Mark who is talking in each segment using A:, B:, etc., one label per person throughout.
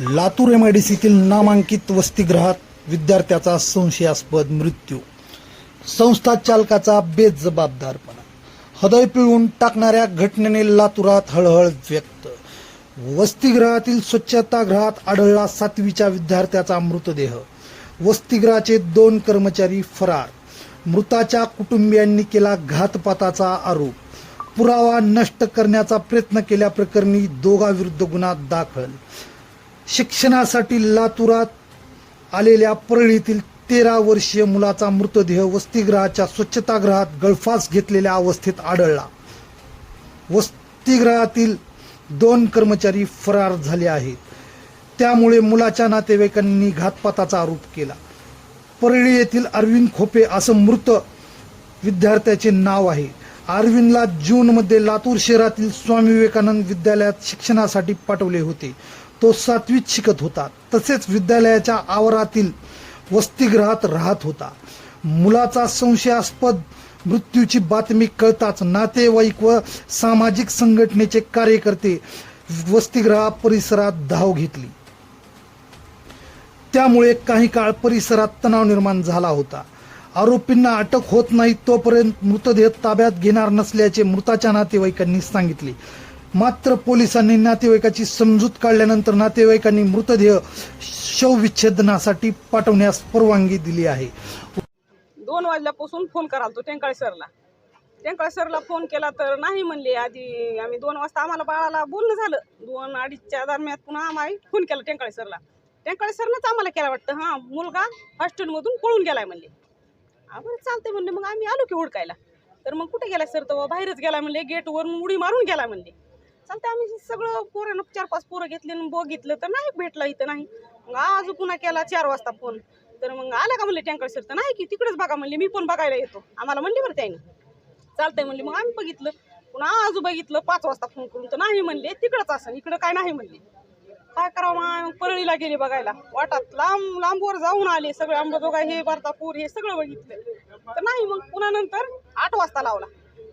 A: लातूर एमआयडीसीतील नामांकित वसतिगृहात विद्यार्थ्याचा संशयास्पद मृत्यू. संस्था चालकाचा बेजबाबदारपणा. हृदय पिळून टाकणाऱ्या घटनेने लातूरात हळहळ व्यक्त. वसतिगृहातील स्वच्छतागृहात आढळला सातवीच्या विद्यार्थ्याचा मृतदेह. वसतिगृहाचे दोन कर्मचारी फरार. मृताच्या कुटुंबियांनी केला घातपाताचा आरोप. पुरावा नष्ट करण्याचा प्रयत्न केल्याप्रकरणी दोघाविरुद्ध गुन्हा दाखल. शिक्षणासाठी लातूरात आलेल्या परळीतील तेरा वर्षीय मुलाचा मृतदेह वसतिगृहाच्या स्वच्छतागृहात गळफास घेतलेल्या अवस्थेत आढळला. वसतिगृहातील दोन कर्मचारी फरार झाले आहेत. त्यामुळे मुलाच्या नातेवाईकांनी घातपाताचा आरोप केला. परळी येथील अरविंद खोपे असं मृत विद्यार्थ्याचे नाव आहे. अरविंदला जूनमध्ये लातूर शहरातील स्वामी विवेकानंद विद्यालयात शिक्षणासाठी पाठवले होते. तो सातवीत शिकत होता. तसेच विद्यालयाच्या आवारातील वसतिगृहात राहत होता. मुलाचा संशयास्पद मृत्यूची बातमी कळताच नातेवाईक व सामाजिक संघटनेचे कार्यकर्ते वसतिगृहा परिसरात धाव घेतली. त्यामुळे काही काळ परिसरात तणाव निर्माण झाला होता. आरोपींना अटक होत नाही तोपर्यंत मृतदेह ताब्यात घेणार नसल्याचे मृताच्या नातेवाईकांनी सांगितले. मात्र पोलिसांनी नातेवाईकाची समजूत काढल्यानंतर नातेवाईकांनी मृतदेह शवविच्छेदनासाठी पाठवण्यास परवानगी दिली आहे.
B: दोन वाजल्यापासून फोन कराल तो टेंकाळे सरला. टेंकाळे सरला फोन केला तर नाही म्हणले आधी आम्ही दोन वाजता आम्हाला बाळाला बोलणं झालं. दोन अडीचच्या दरम्यान पुन्हा आम्ही फोन केला टेंकाळे सरला. टेंकाळे सरनंच आम्हाला केला वाटतं हां मुलगा हॉस्टेलमधून पळून गेलाय म्हणले. हा बरं चालतंय म्हणले मग आम्ही आलो की हुडकायला. तर मग कुठे गेलाय सर तर बाहेरच गेला म्हणले गेटवरून उडी मारून गेला म्हणले. चालतंय आम्ही सगळं पोरानं चार पाच पोरं घेतले आणि बघितलं तर नाही भेटला इथं नाही. मग आज पुन्हा केला चार वाजता फोन. तर मग आला का म्हणले टँकर सर तर नाही की तिकडेच बघा म्हणले मी पण बघायला येतो. आम्हाला म्हणले बरं त्याने चालतंय म्हणले मग आम्ही बघितलं. पुन्हा आजू बघितलं पाच वाजता फोन करून तर नाही म्हणले तिकडंच असं इकडं काय नाही म्हणले. काय करावं मग? परळीला गेले बघायला. वाटात लांब लांबवर जाऊन आले सगळे अंबाजोगाई हे भारतापूर हे सगळं बघितलं. तर नाही मग पुन्हा नंतर आठ वाजता लावला.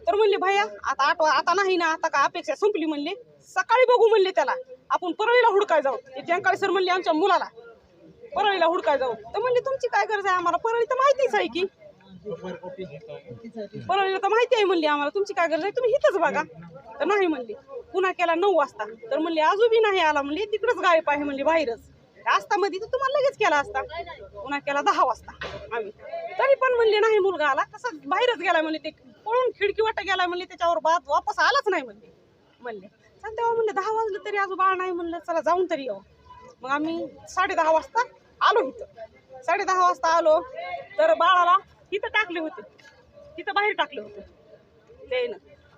B: तर म्हणले भैया आता आठवा आता नाही ना आता काय अपेक्षा संपली म्हणले. सकाळी बघू म्हणले त्याला. आपण परळीला हुडकाय जाऊ. ते सर म्हणले आमच्या मुलाला परळीला हुडकाय जाऊ. तर म्हणले तुमची काय गरज आहे आम्हाला? परळी तर माहितीच आहे की. परळीला तर माहिती आहे म्हणली आम्हाला तुमची काय गरज आहे? तुम्ही इथंच बघा. तर नाही म्हणली. पुन्हा केला नऊ वाजता. तर म्हणले आजूबी नाही आला. म्हणले तिकडंच गायब आहे. म्हणले बाहेरच. असता मध्ये तर तुम्हाला लगेच केला असता. पुन्हा केला दहा वाजता. आम्ही. तरी पण म्हणले नाही मुलगा आला. कसं बाहेरच गेला म्हणले ते पळून खिडकी वाटा गेला म्हणले त्याच्यावर बात वापस आलाच नाही म्हणले. म्हणले चल तेव्हा म्हणले दहा वाजलं तरी अजून बाळ नाही म्हणलं चला जाऊन तरी येऊ. मग आम्ही साडे दहा वाजता आलो इथं. साडे दहा वाजता आलो तर बाळाला इथं टाकले होते. तिथं बाहेर टाकलं होतं. ते ना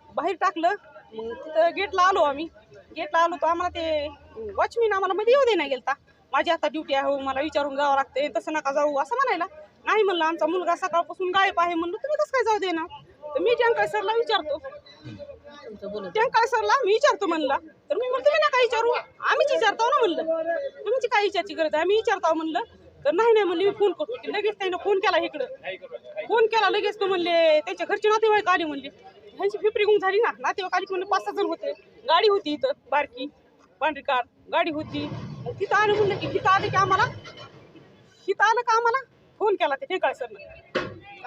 B: बाहेर टाकलं मग तिथं गेटला आलो आम्ही. गेटला आलो तर आम्हाला ते वॉचमॅन आम्हाला मध्ये येऊ दे नाही गेलता. माझी आता ड्युटी आहे मला विचारून जावं लागते तसं नका जाऊ असं म्हणायला. नाही म्हणलं आमचा मुलगा सकाळपासून गायब आहे म्हणलं तुम्ही कसं काय जाऊ दे ना तर मी टँकर सरला विचारतो. टँकर सरला मी विचारतो म्हणला. तर मी म्हणतो ना काय विचारू? आम्हीच विचारतो ना म्हणलं. तुमची काय विचारची गरज आहे? आम्ही विचारतो म्हणलं. तर नाही नाही म्हणले मी फोन करतो की लगेच त्यानं फोन केला इकडं. फोन केला लगेच तो म्हणले त्यांच्या घरचे नातेवाईक आले म्हणले. ह्यांची फिपरी गुंग झाली ना. नातेवाईक आली म्हणले पाच सहा जण होते. गाडी होती इथं बारकी. पांढरी कार. गाडी होती. तिथं आलं म्हणलं की तिथं आलं की आम्हाला? तिथं आलं का आम्हाला? फोन केला ते ठेकाळ सरनं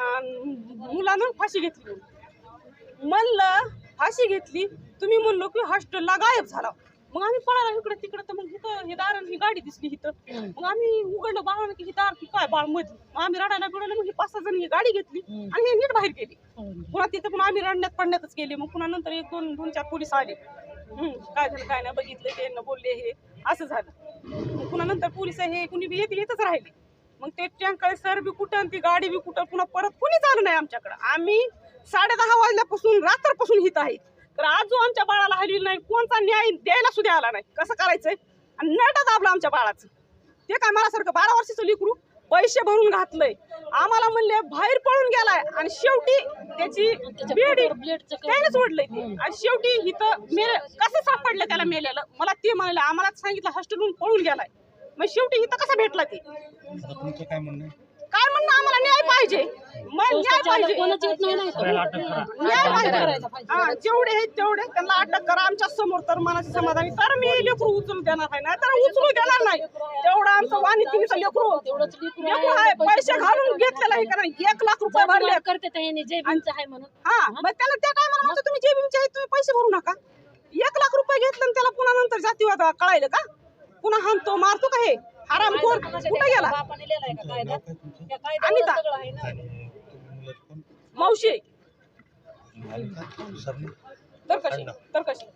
B: मुलानं फाशी घेतली. म्हणलं फाशी घेतली तुम्ही म्हणलो की हॉस्टेलला गायब झाला. मग आम्ही पळाला इकडे तिकडे तर मग इथं हे दारण ही गाडी दिसली इथं. मग आम्ही उघडलं बाळानं की ही दार की काय बाळमध्ये मग आम्ही रडायला बिडायला मग ही पाच सहा जण ही गाडी घेतली आणि हे नीट बाहेर गेली. पुन्हा तिथं पुन्हा आम्ही रडण्यात पडण्यातच गेले. मग पुन्हा नंतर एक दोन दोन चार पोलीस आले. काय झालं काय नाही बघितलं ते बोलले हे असं झालं. पुन्हा नंतर पोलीस हे कुणी बी येते येतच राहिले. मग ते टँकर सर बी कुठं आणि ती गाडी बी कुठं पुन्हा परत कुणीच आलं नाही आमच्याकडं? आम्ही साडे दहा वाजल्यापासून रात्रपासून हित आहे तर आज जो आमच्या बाळाला हलवी नाही कोणता न्याय द्यायला सुद्धा आला नाही. कसं करायचंय? आणि नट दाबलं आमच्या बाळाचं. ते काय मला सारखं बारा वर्षाचं लिकरू पैसे भरून घातलंय. आम्हाला म्हणले बाहेर पळून गेलाय. आणि शेवटी त्याची बेडी त्याने सोडलंय ते. आणि शेवटी इथं मेले कसं सापडलं त्याला मेलेलं मला ते म्हणाले आम्हाला सांगितलं हॉस्टेलहून पळून गेलाय. मग शेवटी इथं कसा भेटला ते?
C: तुमचं काय म्हणणं आहे?
B: काय म्हणणं? आम्हाला न्याय पाहिजे. मग न्याय पाहिजे.
C: नाही नाही
B: पाहिजे. हा जेवढे आहेत तेवढे. त्यांना अटक करा. आमच्यासमोर तर मनाची समाधानी तर मी लेकरू उचलू देणार आहे ना. तर उचलू देणार नाही. तेवढं आमचं वाणी तिचं लेकरू.
C: लेकरू आहे, पैसे
B: घालून घेतलेलं आहे कारण एक लाख रुपये भरले
C: करते आहे म्हणून.
B: हा मग त्याला त्या टायमाला म्हणतो तुम्ही जे आहेत तुम्ही पैसे भरू नका. एक लाख रुपये घेतलं आणि त्याला पुन्हा नंतर जातीवाद कळायलं का? पुन्हा हाणतो मारतो का हे? आराम कोण कुठे गेला? अनिता.
C: सगळं आहे ना?
B: मावशी तर कशी तर कशी